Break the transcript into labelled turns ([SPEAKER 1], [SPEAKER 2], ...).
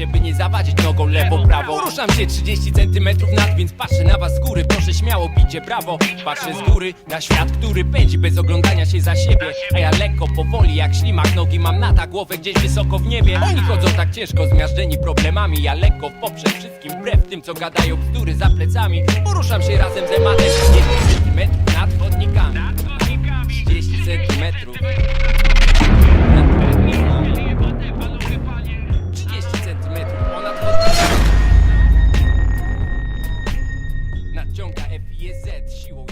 [SPEAKER 1] życie, by nie zawadzić nogą lewo, prawo Ruszam się 30 centymetrów nad, więc patrzę na was z góry. Proszę śmiało, bicie brawo Patrzę z góry na świat, który pędzi bez oglądania się za siebie. A ja lekko, powoli, jak ślimak Nogi mam na ta głowę gdzieś wysoko w niebie. Oni chodzą tak ciężko, zmiażdżeni problemami. Ja lekko poprzez wszystkim, wbrew tym, co gadają bzdury za plecami. Poruszam się razem z ematem. 30 centymetrów nad chodnikami. 30 centymetrów Ciąga F i Z, siłą